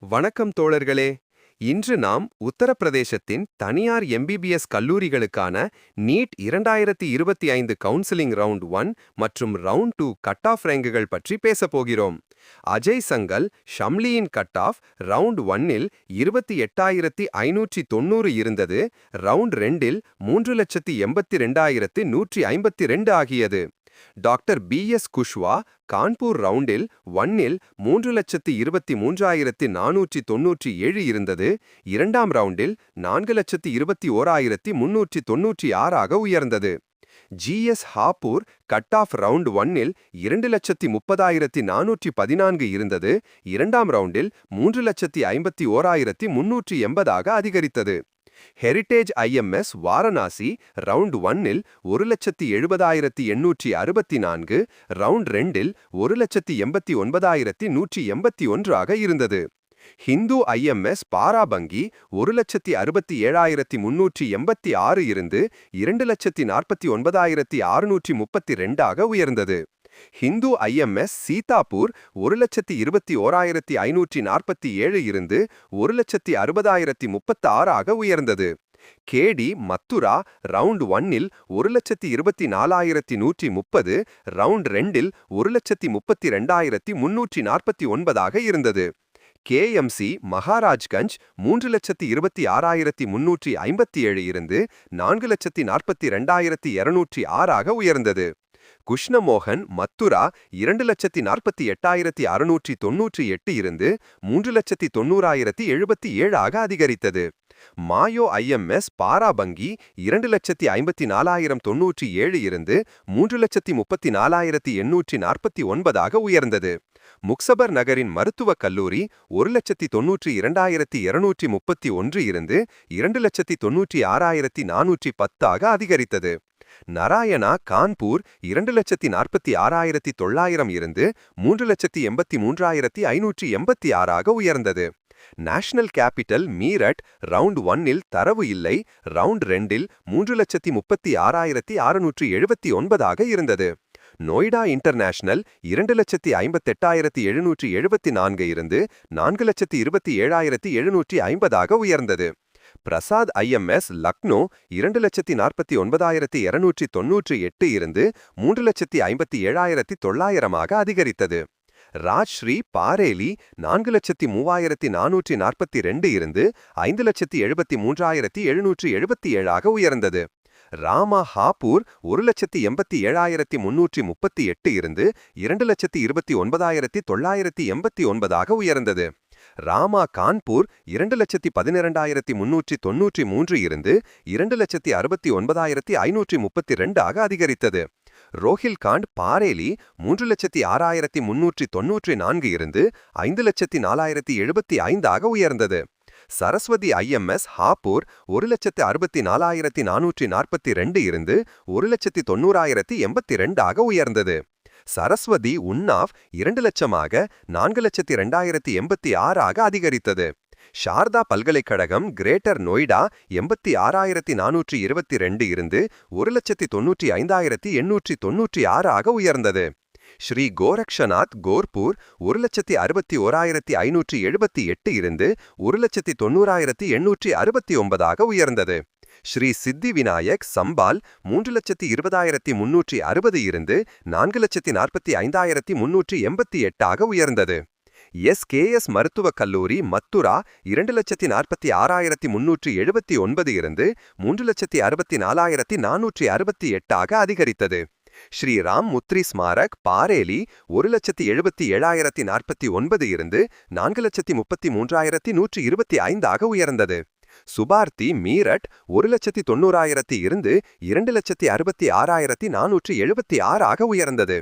வணக்கம் தோழர்களே. இன்று நாம் உத்தரப்பிரதேசத்தின் தனியார் எம்பிபிஎஸ் கல்லூரிகளுக்கான நீட் இரண்டாயிரத்தி இருபத்தி ஐந்து கவுன்சிலிங் ரவுண்ட் ஒன் மற்றும் ரவுண்ட் டூ கட் ஆஃப் ரேங்குகள் பற்றி பேசப் போகிறோம். அஜய் சங்கல் ஷம்லியின் கட் ஆஃப் ரவுண்ட் ஒன்னில் இருபத்தி எட்டாயிரத்தி ஐநூற்றி தொண்ணூறு இருந்தது ரவுண்ட் ரெண்டில் மூன்று லட்சத்தி எண்பத்தி ரெண்டாயிரத்து நூற்றி ஐம்பத்தி ரெண்டு ஆகியது. Doctor B S Kushwah Kanpur ரவுண்டில் ஒன்னில் மூன்று லட்சத்தி இருபத்தி மூன்றாயிரத்தி நானூற்றி தொன்னூற்றி ஏழு இருந்தது இரண்டாம் ரவுண்டில் நான்கு லட்சத்தி இருபத்தி ஓராயிரத்தி முன்னூற்றி தொன்னூற்றி ஆறாக உயர்ந்தது. GS Hapur cut off round ஒன்னில் இரண்டு லட்சத்தி முப்பதாயிரத்தி நானூற்றி பதினான்கு இருந்தது. இரண்டாம் ரவுண்டில் மூன்று லட்சத்தி ஐம்பத்தி ஓராயிரத்தி முன்னூற்றி எண்பதாக அதிகரித்தது. ஹெரிட்டேஜ் ஐஎம்எஸ் வாரணாசி ரவுண்ட் ஒன்னில் ஒரு லட்சத்தி எழுபதாயிரத்தி எண்ணூற்றி அறுபத்தி நான்கு ரவுண்ட் ரெண்டில் ஒரு லட்சத்தி எண்பத்தி ஒன்பதாயிரத்தி நூற்றி எண்பத்தி ஒன்றாக இருந்தது. ஹிந்து ஐஎம்எஸ் பாராபங்கி ஒரு லட்சத்தி அறுபத்தி ஏழாயிரத்தி முன்னூற்றி எண்பத்தி ஆறு இருந்து இரண்டு லட்சத்தி நாற்பத்தி ஒன்பதாயிரத்தி அறுநூற்றி முப்பத்தி ரெண்டாக உயர்ந்தது. ஹிந்து ஐஎம்எஸ் சீதாப்பூர் ஒரு லட்சத்தி இருபத்தி ஓராயிரத்தி ஐநூற்றி நாற்பத்தி ஏழு இருந்து ஒரு லட்சத்தி அறுபதாயிரத்தி முப்பத்தி ஆறாக உயர்ந்தது. கேடி மத்துரா ரவுண்ட் ஒன்னில் ஒரு லட்சத்தி இருபத்தி நாலாயிரத்தி நூற்றி முப்பது ரவுண்ட் ரெண்டில் ஒரு லட்சத்தி முப்பத்தி ரெண்டாயிரத்தி முன்னூற்றி நாற்பத்தி ஒன்பதாக இருந்தது. கேஎம்சி மகாராஜ்கஞ்ச் மூன்று லட்சத்தி இருபத்தி ஆறாயிரத்தி முன்னூற்றி ஐம்பத்தி ஏழு இருந்து நான்கு லட்சத்தி நாற்பத்தி ரெண்டாயிரத்தி இருநூற்றி ஆறாக உயர்ந்தது. குஷ்ணமோகன் மத்துரா இரண்டு லட்சத்தி நாற்பத்தி எட்டாயிரத்தி அறுநூற்றி தொன்னூற்றி எட்டு இருந்து மூன்று லட்சத்தி தொன்னூறாயிரத்தி எழுபத்தி ஏழாக அதிகரித்தது. மாயோ ஐஎம்எஸ் பாராபங்கி இரண்டு லட்சத்தி ஐம்பத்தி நாலாயிரம் தொன்னூற்றி ஏழு இருந்து மூன்று லட்சத்தி முப்பத்தி நாலாயிரத்தி எண்ணூற்றி நாற்பத்தி ஒன்பதாக உயர்ந்தது. முக்சபர் நகரின் மருத்துவக் கல்லூரி ஒரு லட்சத்தி தொன்னூற்றி இரண்டாயிரத்தி இருநூற்றி முப்பத்தி ஒன்று இருந்து இரண்டு லட்சத்தி தொன்னூற்றி ஆறாயிரத்தி நானூற்றி பத்தாக அதிகரித்தது. நராயணா கான்பூர் இரண்டு லட்சத்தி நாற்பத்தி ஆறாயிரத்தி தொள்ளாயிரம் இருந்து மூன்று லட்சத்தி எண்பத்தி மூன்றாயிரத்தி ஐநூற்றி எண்பத்தி ஆறாக உயர்ந்தது. நேஷனல் கேபிட்டல் மீரட் ரவுண்ட் ஒன்னில் தரவு இல்லை ரவுண்ட் ரெண்டில் மூன்று லட்சத்தி முப்பத்தி ஆறாயிரத்தி அறுநூற்றி எழுபத்தி ஒன்பதாக இருந்தது. நொய்டா இன்டர்நேஷனல் இரண்டு லட்சத்தி ஐம்பத்தெட்டாயிரத்தி எழுநூற்றி எழுபத்தி நான்கு இருந்து நான்கு லட்சத்தி இருபத்தி ஏழாயிரத்தி எழுநூற்றி ஐம்பதாக உயர்ந்தது. பிரசாத் ஐஎம்எஸ் லக்னோ இரண்டு லட்சத்தி நாற்பத்தி ஒன்பதாயிரத்தி இருநூற்றி தொன்னூற்றி எட்டு இருந்து மூன்று லட்சத்தி ஐம்பத்தி ஏழாயிரத்தி தொள்ளாயிரமாக அதிகரித்தது. ராஜ்ஸ்ரீ பாரேலி நான்கு லட்சத்தி மூவாயிரத்தி நானூற்றி நாற்பத்தி ரெண்டு இருந்து ஐந்து லட்சத்தி எழுபத்தி மூன்றாயிரத்தி எழுநூற்றி எழுபத்தி ஏழாக உயர்ந்தது. ராமா ஹாப்பூர் ஒரு லட்சத்தி எண்பத்தி ஏழாயிரத்தி முன்னூற்றி முப்பத்தி எட்டு இருந்து இரண்டு லட்சத்தி இருபத்தி ஒன்பதாயிரத்தி தொள்ளாயிரத்தி எண்பத்தி ஒன்பதாக உயர்ந்தது. ராமா கான்பூர் இரண்டு லட்சத்தி பதினிரண்டாயிரத்தி முன்னூற்றி தொன்னூற்றி மூன்று இருந்து இரண்டு லட்சத்தி அறுபத்தி ஒன்பதாயிரத்தி ஐநூற்றி முப்பத்தி ரெண்டாக அதிகரித்தது. ரோஹில்காண்ட் பாரேலி மூன்று லட்சத்தி ஆறாயிரத்தி முன்னூற்றி தொன்னூற்றி நான்கு இருந்து ஐந்து லட்சத்தி நாலாயிரத்தி எழுபத்தி ஐந்தாக உயர்ந்தது. சரஸ்வதி ஐஎம்எஸ் ஹாப்பூர் ஒரு லட்சத்து அறுபத்தி நாலாயிரத்தி நானூற்றி நாற்பத்தி ரெண்டு இருந்து ஒரு லட்சத்தி தொண்ணூறாயிரத்தி எண்பத்தி ரெண்டாக உயர்ந்தது. சரஸ்வதி உன்னாவ் இரண்டு லட்சமாக நான்கு லட்சத்தி ரெண்டாயிரத்தி எண்பத்தி ஆறாக அதிகரித்தது. ஷார்தா பல்கலைக்கழகம் கிரேட்டர் நொய்டா எண்பத்தி ஆறாயிரத்தி நானூற்றி இருபத்தி ரெண்டு இருந்து ஒரு லட்சத்தி தொன்னூற்றி ஐந்தாயிரத்தி எண்ணூற்றி தொன்னூற்றி ஆறாக உயர்ந்தது. ஸ்ரீ கோரக்ஷநாத் கோர்பூர் ஒரு லட்சத்தி அறுபத்தி ஓராயிரத்தி ஐநூற்றி எழுபத்தி எட்டு இருந்து ஒரு லட்சத்தி தொண்ணூறாயிரத்தி எண்ணூற்றி அறுபத்தி ஒன்பதாக உயர்ந்தது. ஸ்ரீ சித்தி விநாயக் சம்பால் மூன்று லட்சத்தி இருபதாயிரத்தி முன்னூற்றி அறுபது இருந்து நான்கு லட்சத்தி நாற்பத்தி ஐந்தாயிரத்தி முன்னூற்றி எண்பத்தி எட்டாக உயர்ந்தது. எஸ் கே எஸ் மருத்துவக் கல்லூரி மத்துரா இரண்டு லட்சத்தி நாற்பத்தி ஆறாயிரத்தி முன்னூற்றி எழுபத்தி ஒன்பது இருந்து மூன்று லட்சத்தி அறுபத்தி நாலாயிரத்தி நானூற்றி அறுபத்தி எட்டாக அதிகரித்தது. ஸ்ரீ ராம் முத்ரி ஸ்மாரக் பாரேலி ஒரு லட்சத்தி எழுபத்தி ஏழாயிரத்தி நாற்பத்தி ஒன்பது இருந்து நான்கு லட்சத்தி முப்பத்தி மூன்றாயிரத்தி நூற்றி இருபத்தி ஐந்தாக உயர்ந்தது. சுபார்த்தி மீரட் ஒரு லட்சத்தி தொண்ணூறாயிரத்தி இருந்து இரண்டு லட்சத்தி அறுபத்தி ஆறாயிரத்தி நானூற்றி எழுபத்தி ஆறாக உயர்ந்தது.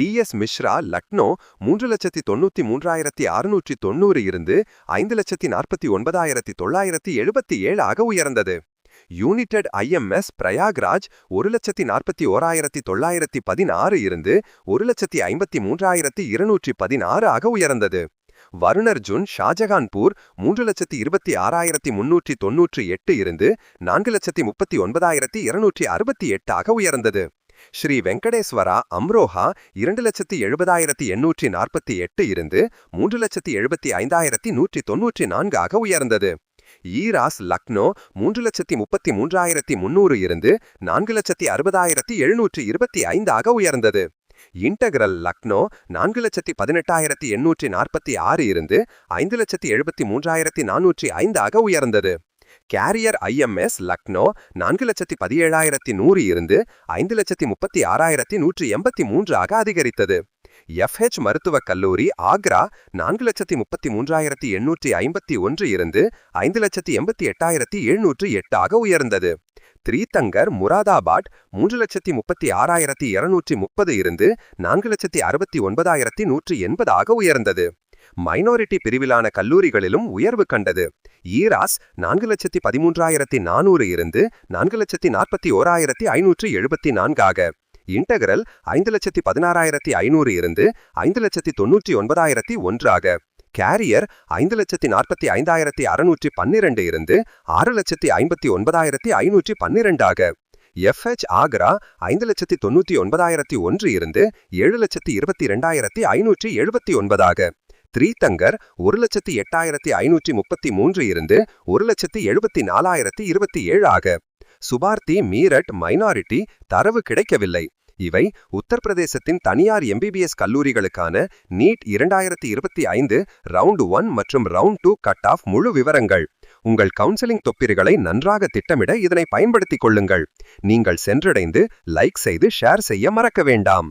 டி எஸ் மிஸ்ரா லக்னோ மூன்று லட்சத்தி தொண்ணூத்தி மூன்றாயிரத்தி அறுநூற்றி தொண்ணூறு இருந்து ஐந்து லட்சத்தி நாற்பத்தி ஒன்பதாயிரத்தி தொள்ளாயிரத்தி எழுபத்தி ஏழு ஆக உயர்ந்தது. யூனிடெட் ஐஎம்எஸ் பிரயாக்ராஜ் ஒரு லட்சத்தி நாற்பத்தி ஓராயிரத்தி தொள்ளாயிரத்தி பதினாறு இருந்து ஒரு லட்சத்தி ஐம்பத்தி மூன்றாயிரத்தி இருநூற்றி பதினாறு ஆக உயர்ந்தது. வருணர்ஜுன் ஷாஜகான்பூர் மூன்று லட்சத்தி இருபத்தி ஆறாயிரத்தி முன்னூற்றி தொன்னூற்றி எட்டு இருந்து நான்கு லட்சத்தி முப்பத்தி ஒன்பதாயிரத்தி இருநூற்றி அறுபத்தி எட்டாக உயர்ந்தது. ஸ்ரீ வெங்கடேஸ்வரா அம்ரோஹா இரண்டு லட்சத்தி எழுபதாயிரத்தி எண்ணூற்றி நாற்பத்தி எட்டு இருந்து மூன்று லட்சத்தி எழுபத்தி ஐந்தாயிரத்தி நூற்றி தொன்னூற்றி நான்காக உயர்ந்தது. ஈராஸ் லக்னோ மூன்று லட்சத்தி முப்பத்தி மூன்றாயிரத்தி முன்னூறு இருந்து நான்கு லட்சத்தி அறுபதாயிரத்தி எழுநூற்றி இருபத்தி ஐந்தாக உயர்ந்தது. இன்டகிரல் லக்னோ நான்கு லட்சத்தி பதினெட்டாயிரத்தி எண்ணூற்றி நாற்பத்தி ஆறு இருந்து ஐந்து லட்சத்தி எழுபத்தி மூன்றாயிரத்தி நானூற்றி ஐந்தாக உயர்ந்தது. கேரியர் ஐஎம்எஸ் லக்னோ நான்கு லட்சத்தி பதினேழாயிரத்தி நூறு இருந்து ஐந்து லட்சத்தி முப்பத்தி ஆறாயிரத்தி நூற்றி எண்பத்தி மூன்றாக அதிகரித்தது. எஃப்ஹெச் மருத்துவக் கல்லூரி ஆக்ரா நான்கு லட்சத்தி முப்பத்தி மூன்றாயிரத்தி எண்ணூற்றி ஐம்பத்தி ஒன்று இருந்து ஐந்து லட்சத்தி எண்பத்தி எட்டாயிரத்தி எழுநூற்று எட்டாக உயர்ந்தது. த்ரீதங்கர் முராதாபாத் மூன்று லட்சத்தி முப்பத்தி ஆறாயிரத்தி இருநூற்றி முப்பது இருந்து நான்கு லட்சத்தி அறுபத்தி ஒன்பதாயிரத்தி நூற்றி எண்பதாக உயர்ந்தது. மைனாரிட்டி பிரிவிலான கல்லூரிகளிலும் உயர்வு கண்டது. ஈராஸ் நான்கு லட்சத்தி பதிமூன்றாயிரத்தி நானூறு இருந்து நான்கு லட்சத்தி நாற்பத்தி ஓராயிரத்தி ஐநூற்றி எழுபத்தி நான்காக இன்டகரல் ஐந்து லட்சத்தி பதினாறாயிரத்தி ஐநூறு இருந்து ஐந்து லட்சத்தி தொன்னூற்றி ஒன்பதாயிரத்தி ஒன்றாக கேரியர் ஐந்து லட்சத்தி நாற்பத்தி ஐந்தாயிரத்தி அறுநூற்றி பன்னிரண்டு இருந்து ஆறு லட்சத்தி ஐம்பத்தி ஒன்பதாயிரத்தி ஐநூற்றி பன்னிரெண்டாக எஃப்ஹெச் ஆக்ரா ஐந்து லட்சத்தி தொண்ணூத்தி ஒன்பதாயிரத்தி ஒன்று இருந்து ஏழு லட்சத்தி இருபத்தி ரெண்டாயிரத்தி ஐநூற்றி எழுபத்தி ஒன்பதாக த்ரீதங்கர் ஒரு லட்சத்தி எட்டாயிரத்தி ஐநூற்றி முப்பத்தி மூன்று இருந்து ஒரு லட்சத்தி எழுபத்தி நாலாயிரத்தி இருபத்தி ஏழு ஆக. சுபார்த்தி மீரட் மைனாரிட்டி தரவு கிடைக்கவில்லை. இவை உத்தரப்பிரதேசத்தின் தனியார் எம்பிபிஎஸ் கல்லூரிகளுக்கான நீட் இரண்டாயிரத்தி இருபத்தி ஐந்து ரவுண்ட் ஒன் மற்றும் ரவுண்ட் டூ கட் ஆஃப் முழு விவரங்கள். உங்கள் கவுன்சிலிங் தொப்பிரிகளை நன்றாக திட்டமிட இதனை பயன்படுத்திக் கொள்ளுங்கள். நீங்கள் சென்றடைந்து லைக் செய்து ஷேர் செய்ய மறக்க வேண்டாம்.